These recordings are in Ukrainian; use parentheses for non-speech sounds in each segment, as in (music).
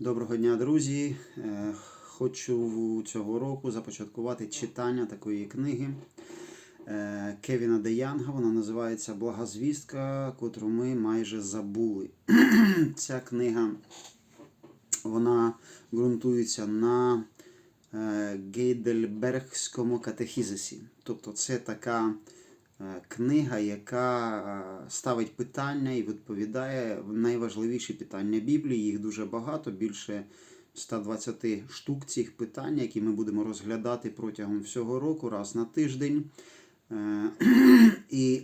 Доброго дня, друзі! Е, Хочу цього року започаткувати читання такої книги е, Кевіна Де Янга. Вона називається Блага звістка, котру ми майже забули. (clears throat) Ця книга вона ґрунтується на е, Гейдельбергському катехізисі. Тобто це така книга, яка е, ставить питання і відповідає в найважливіші питання Біблії. Їх дуже багато, більше 120 штук цих питань, які ми будемо розглядати протягом всього року, раз на тиждень. Е, І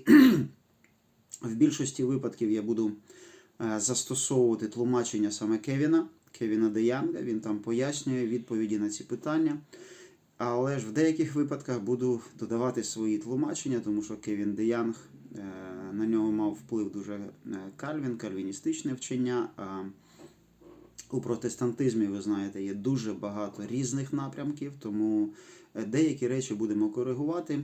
в більшості випадків я буду е, застосовувати тлумачення саме Кевіна, Кевіна Де Янга. Він там пояснює відповіді на ці питання. Але ж в деяких випадках буду додавати свої тлумачення, тому що Кевін Де Янг, е, на нього мав вплив дуже е, Кальвін, кальвіністичне вчення. У протестантизмі, ви знаєте, є дуже багато різних напрямків, тому е, деякі речі будемо коригувати.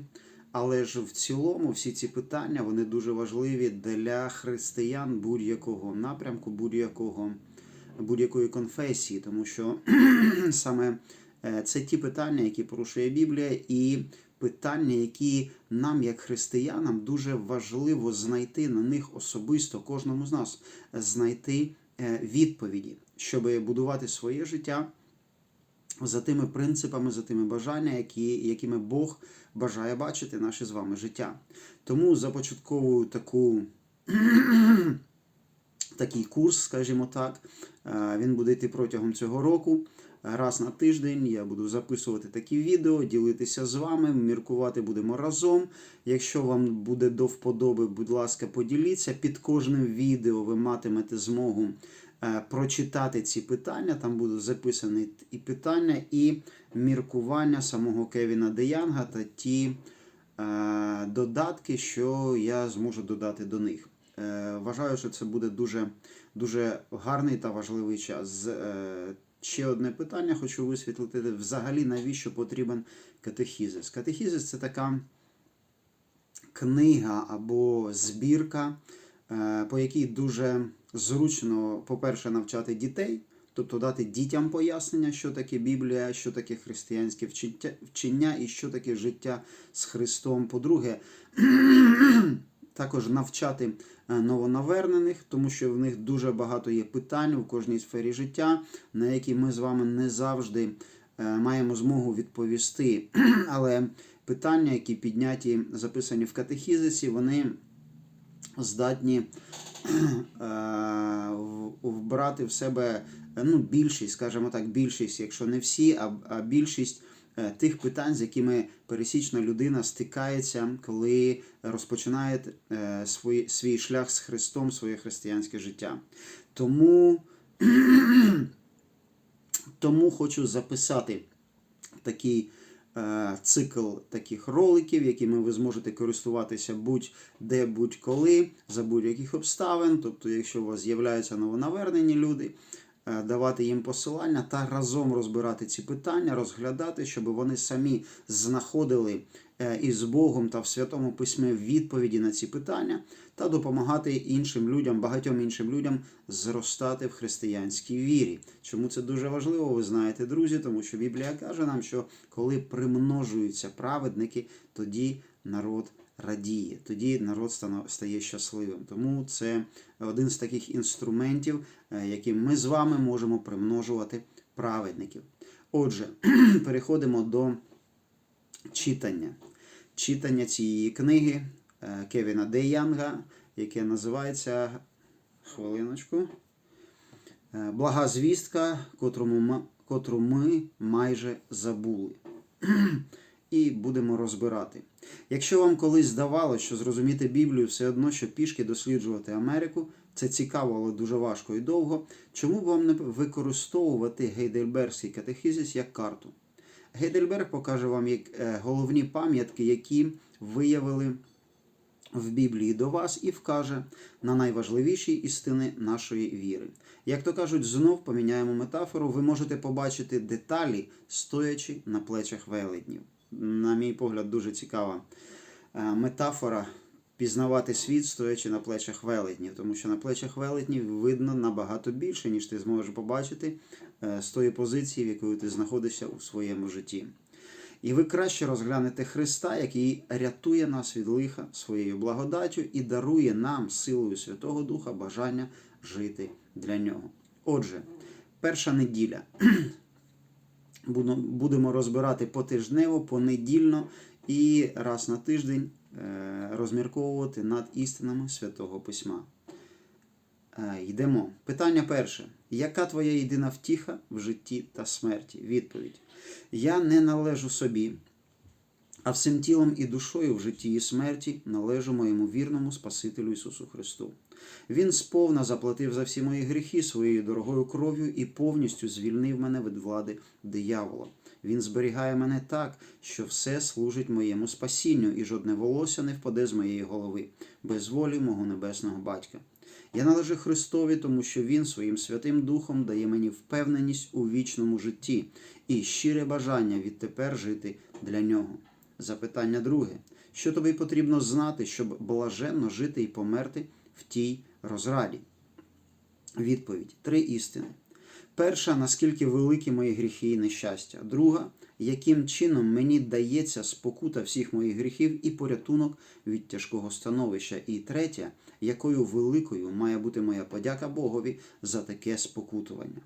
Але ж в цілому всі ці питання вони дуже важливі для християн будь-якого напрямку, будь-якого будь-якої конфесії, тому що (clears throat) саме це ті питання, які порушує Біблія, і питання, які нам, як християнам, дуже важливо знайти на них особисто, кожному з нас знайти е, відповіді, щоб будувати своє життя за тими принципами, за тими бажаннями, які, якими Бог бажає бачити наше з вами життя. Тому започатковую таку (clears throat) такий курс, скажімо так. Е, Він буде йти протягом цього року. Раз на тиждень я буду записувати такі відео, ділитися з вами, міркувати будемо разом. Якщо вам буде до вподоби, будь ласка, поділіться. Під кожним відео ви матимете змогу е, прочитати ці питання. Там будуть записані і питання, і міркування самого Кевіна Де Янга та ті е, додатки, що я зможу додати до них. Е, Вважаю, що це буде дуже, дуже гарний та важливий час. Ще одне питання хочу висвітлити. Взагалі, навіщо потрібен катехізис? Катехізис це така книга або збірка, е, по якій дуже зручно, по-перше, навчати дітей, тобто дати дітям пояснення, що таке Біблія, що таке християнське вчення і що таке життя з Христом. По-друге, також навчати е, новонавернених, тому що в них дуже багато є питань у кожній сфері життя, на які ми з вами не завжди е, маємо змогу відповісти. (clears throat) Але питання, які підняті, записані в катехізисі, вони здатні (clears throat) е, вбрати в себе ну, більшість, скажімо так, більшість, якщо не всі, а, більшість тих питань, з якими пересічна людина стикається, коли розпочинає е, свій, свій шлях з Христом, своє християнське життя. Тому, (clears throat) тому хочу записати такий е, цикл таких роликів, якими ви зможете користуватися будь-де, будь-коли, за будь-яких обставин. Тобто, якщо у вас з'являються новонавернені люди, е, давати їм посилання та разом розбирати ці питання, розглядати, щоб вони самі знаходили е, із Богом та в Святому Письмі відповіді на ці питання, та допомагати іншим людям, багатьом іншим людям зростати в християнській вірі. Чому це дуже важливо, ви знаєте, друзі, тому що Біблія каже нам, що коли примножуються праведники, тоді народ радіє, тоді народ стає щасливим. Тому це один з таких інструментів, е, яким ми з вами можемо примножувати праведників. Отже, (clears throat) переходимо до читання. Читання цієї книги е, Кевіна Де Янга, яке називається хвилиночку. е, Блага звістка, котрому ма- котру ми майже забули. (clears throat) І будемо розбирати. Якщо вам колись здавалося, що зрозуміти Біблію все одно, що пішки досліджувати Америку, це цікаво, але дуже важко і довго. Чому б вам не використовувати Гейдельбергський катехізис як карту? Гейдельберг покаже вам е, головні пам'ятки, які виявили в Біблії до вас, і вкаже на найважливіші істини нашої віри. Як то кажуть, знов поміняємо метафору, ви можете побачити деталі, стоячи на плечах велетнів. На мій погляд, дуже цікава е, метафора пізнавати світ, стоячи на плечах велетнів, тому що на плечах велетнів видно набагато більше, ніж ти зможеш побачити е, з тої позиції, в якої ти знаходишся у своєму житті. І ви краще розглянете Христа, який рятує нас від лиха своєю благодаттю і дарує нам силою Святого Духа бажання жити для нього. Отже, перша неділя. (clears throat) Будемо- розбирати потижнево, понедільно і раз на тиждень е, розмірковувати над істинами Святого Письма. Е, Йдемо. Питання перше. Яка твоя єдина втіха в житті та смерті? Відповідь. Я не належу собі, а всім тілом і душою в житті і смерті належу моєму вірному Спасителю Ісусу Христу. Він сповна заплатив за всі мої гріхи своєю дорогою кров'ю і повністю звільнив мене від влади диявола. Він зберігає мене так, що все служить моєму спасінню, і жодне волосся не впаде з моєї голови, без волі мого небесного батька. Я належу Христові, тому що Він своїм Святим Духом дає мені впевненість у вічному житті і щире бажання відтепер жити для нього. Запитання друге. Що тобі потрібно знати, щоб блаженно жити і померти в тій розраді? Відповідь: три істини. Перша, наскільки великі мої гріхи і нещастя. Друга, яким чином мені дається спокута всіх моїх гріхів і порятунок від тяжкого становища. І третя, якою великою має бути моя подяка Богові за таке спокутування.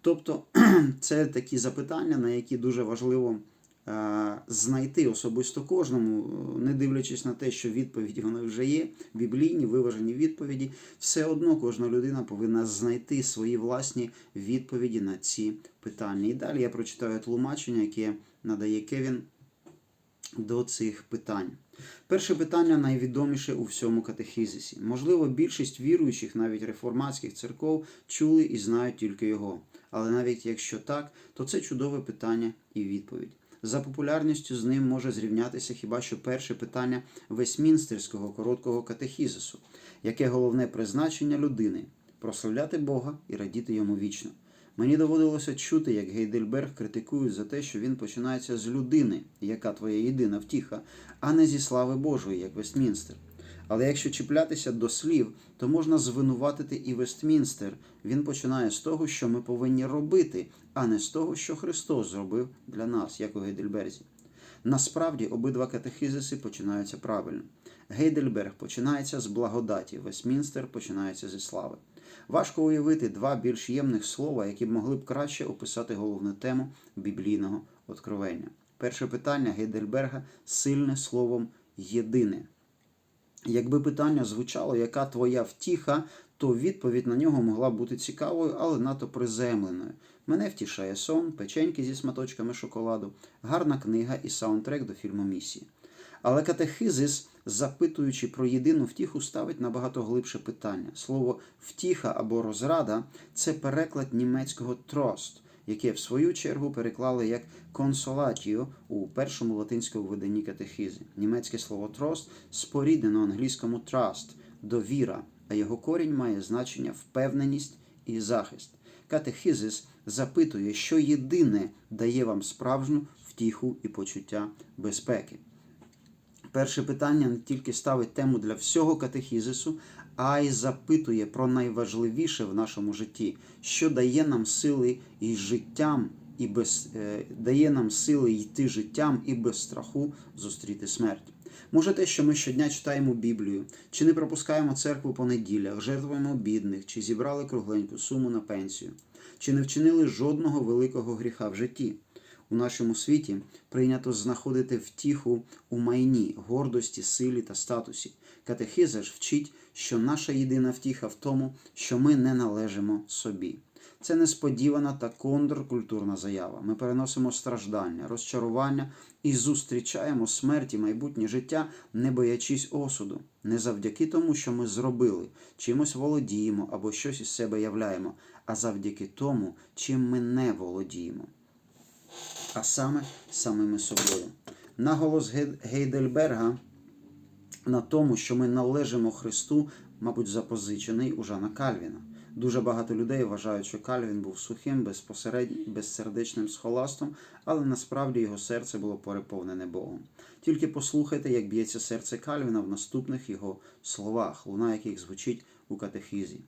Тобто (clears throat) це такі запитання, на які дуже важливо знайти особисто кожному, е, не дивлячись на те, що відповіді вони вже є, біблійні, виважені відповіді, все одно кожна людина повинна знайти свої власні відповіді на ці питання. І далі я прочитаю тлумачення, яке надає Кевін до цих питань. Перше питання найвідоміше у всьому катехізисі. Можливо, більшість віруючих, навіть реформатських церков, чули і знають тільки його. Але навіть якщо так, то це чудове питання і відповідь. За популярністю з ним може зрівнятися хіба що перше питання Вестмінстерського короткого катехізису, яке головне призначення людини прославляти Бога і радіти йому вічно. Мені доводилося чути, як Гейдельберг критикують за те, що він починається з людини, яка твоя єдина втіха, а не зі слави Божої, як Вестмінстер. Але якщо чіплятися до слів, то можна звинуватити і Вестмінстер. Він починає з того, що ми повинні робити, а не з того, що Христос зробив для нас, як у Гейдельберзі. Насправді обидва катехизиси починаються правильно. Гейдельберг починається з благодаті, Вестмінстер починається зі слави. Важко уявити два більш ємних слова, які б могли б краще описати головну тему біблійного откровення. Перше питання Гейдельберга сильне словом єдине. Якби питання звучало, яка твоя втіха, то відповідь на нього могла б бути цікавою, але надто приземленою. Мене втішає сон, печеньки зі сматочками шоколаду, гарна книга і саундтрек до фільму Місії. Але катехизис, запитуючи про єдину втіху, ставить набагато глибше питання. Слово втіха або розрада це переклад німецького трост, яке в свою чергу переклали як консолатіо у першому латинському виданні катехизи. Німецьке слово трост споріднено англійському trust – довіра, а його корінь має значення впевненість і захист. Катехизис запитує, що єдине дає вам справжню втіху і почуття безпеки. Перше питання не тільки ставить тему для всього катехізису, а й запитує про найважливіше в нашому житті, що дає нам сили і життям, і без е, дає нам сили йти життям і без страху зустріти смерть. Може, те, що ми щодня читаємо Біблію, чи не пропускаємо церкву по неділях, жертвуємо бідних, чи зібрали кругленьку суму на пенсію, чи не вчинили жодного великого гріха в житті. У нашому світі прийнято знаходити втіху у майні, гордості, силі та статусі. Катехиза ж вчить, що наша єдина втіха в тому, що ми не належимо собі. Це несподівана та контркультурна заява. Ми переносимо страждання, розчарування і зустрічаємо смерть і майбутнє життя, не боячись осуду, не завдяки тому, що ми зробили, чимось володіємо або щось із себе являємо, а завдяки тому, чим ми не володіємо а саме самими собою. Наголос Гейдельберга на тому, що ми належимо Христу, мабуть, запозичений у Жана Кальвіна. Дуже багато людей вважають, що Кальвін був сухим, безпосередньо, безсердечним схоластом, але насправді його серце було переповнене Богом. Тільки послухайте, як б'ється серце Кальвіна в наступних його словах, луна яких звучить у катехизі.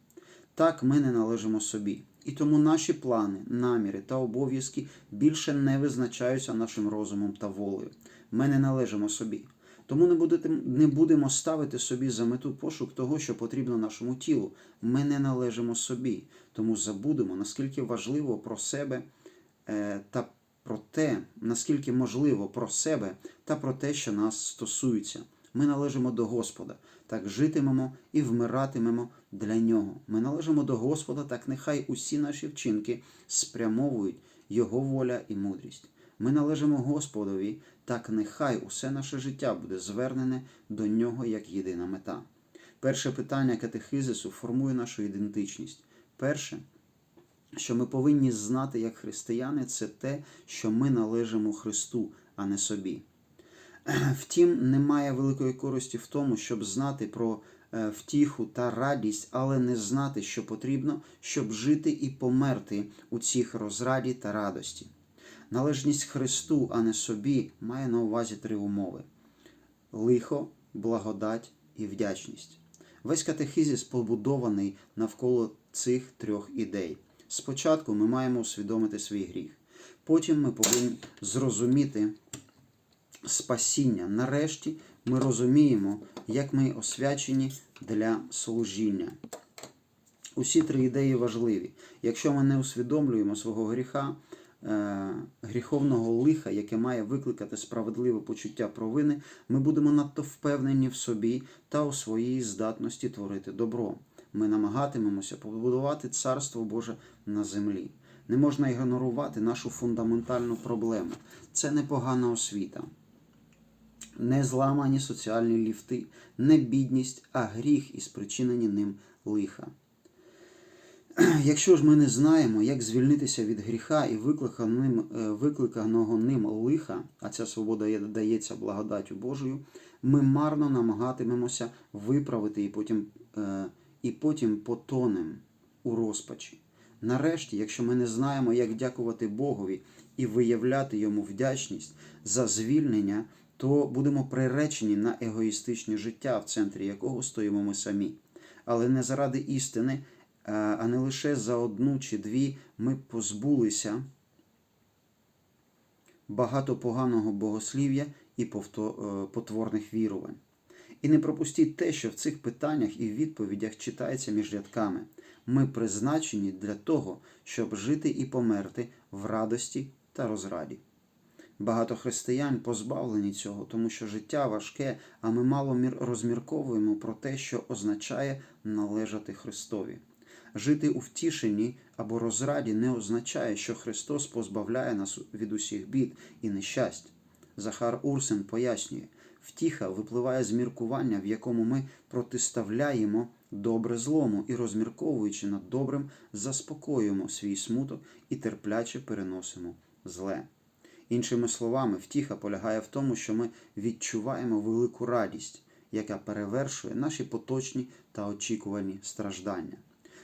Так ми не належимо собі, і тому наші плани, наміри та обов'язки більше не визначаються нашим розумом та волею. Ми не належимо собі. Тому не, будете, не будемо ставити собі за мету пошук того, що потрібно нашому тілу. Ми не належимо собі, тому забудемо, наскільки важливо про себе е, та про те, наскільки можливо про себе та про те, що нас стосується. Ми належимо до Господа, так житимемо і вмиратимемо для нього. Ми належимо до Господа, так нехай усі наші вчинки спрямовують Його воля і мудрість. Ми належимо Господові, так нехай усе наше життя буде звернене до нього як єдина мета. Перше питання катехизису формує нашу ідентичність. Перше, що ми повинні знати як християни, це те, що ми належимо Христу, а не собі. Втім, немає великої користі в тому, щоб знати про е, втіху та радість, але не знати, що потрібно, щоб жити і померти у цих розраді та радості. Належність Христу, а не собі, має на увазі три умови: лихо, благодать і вдячність. Весь катехизіс побудований навколо цих трьох ідей. Спочатку ми маємо усвідомити свій гріх. Потім ми повинні зрозуміти спасіння. Нарешті ми розуміємо, як ми освячені для служіння. Усі три ідеї важливі. Якщо ми не усвідомлюємо свого гріха, гріховного лиха, яке має викликати справедливе почуття провини, ми будемо надто впевнені в собі та у своїй здатності творити добро. Ми намагатимемося побудувати Царство Боже на землі. Не можна ігнорувати нашу фундаментальну проблему. Це непогана освіта. Не зламані соціальні ліфти, не бідність, а гріх і спричинені ним лиха. (clears throat) Якщо ж ми не знаємо, як звільнитися від гріха і викликаного ним, е, викликаного ним лиха, а ця свобода дається благодаттю Божою, ми марно намагатимемося виправити і потім, е, і потім потонем у розпачі. Нарешті, якщо ми не знаємо, як дякувати Богові і виявляти йому вдячність за звільнення, то будемо приречені на егоїстичне життя, в центрі якого стоїмо ми самі. Але не заради істини, а не лише за одну чи дві ми позбулися багато поганого богослів'я і е, потворних вірувань. І не пропустіть те, що в цих питаннях і відповідях читається між рядками. Ми призначені для того, щоб жити і померти в радості та розраді. Багато християн позбавлені цього, тому що життя важке, а ми мало розмірковуємо про те, що означає належати Христові. Жити у втішенні або розраді не означає, що Христос позбавляє нас від усіх бід і нещасть. Захар Урсен пояснює, втіха випливає з міркування, в якому ми протиставляємо добре злому і, розмірковуючи над добрим, заспокоюємо свій смуток і терпляче переносимо зле. Іншими словами, втіха полягає в тому, що ми відчуваємо велику радість, яка перевершує наші поточні та очікувані страждання.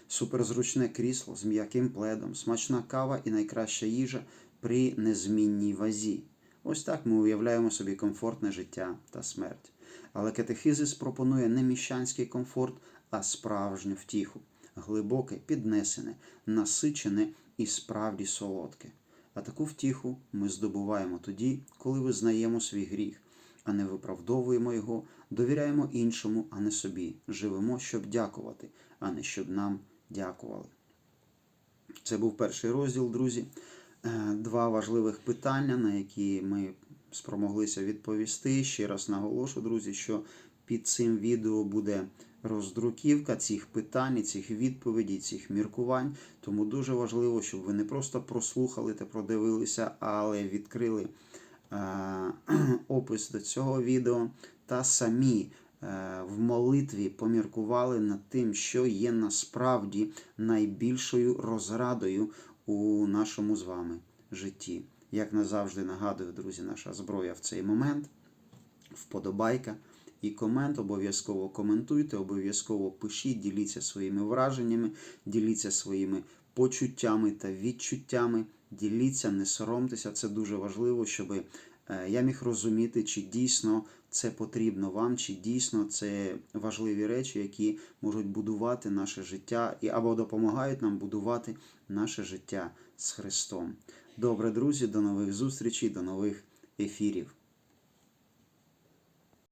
Суперзручне крісло з м'яким пледом, смачна кава і найкраща їжа при незмінній вазі. Ось так ми уявляємо собі комфортне життя та смерть. Але катехизис пропонує не міщанський комфорт, а справжню втіху, глибоке, піднесене, насичене і справді солодке. А таку втіху ми здобуваємо тоді, коли визнаємо свій гріх, а не виправдовуємо його, довіряємо іншому, а не собі. Живемо, щоб дякувати, а не щоб нам дякували. Це був перший розділ, друзі. Е, Два важливих питання, на які ми спромоглися відповісти. Ще раз наголошу, друзі, що під цим відео буде роздруківка цих питань, цих відповідей, цих міркувань. Тому дуже важливо, щоб ви не просто прослухали та продивилися, але відкрили е, (clears throat) опис до цього відео та самі в молитві поміркували над тим, що є насправді найбільшою розрадою у нашому з вами житті. Як назавжди нагадую, друзі, наша зброя в цей момент вподобайка і комент. Обов'язково коментуйте, обов'язково пишіть, діліться своїми враженнями, діліться своїми почуттями та відчуттями. Діліться, не соромтеся. Це дуже важливо, щоб е, я міг розуміти, чи дійсно це потрібно вам, чи дійсно це важливі речі, які можуть будувати наше життя і або допомагають нам будувати наше життя з Христом. Добре, друзі, до нових зустрічей, до нових ефірів.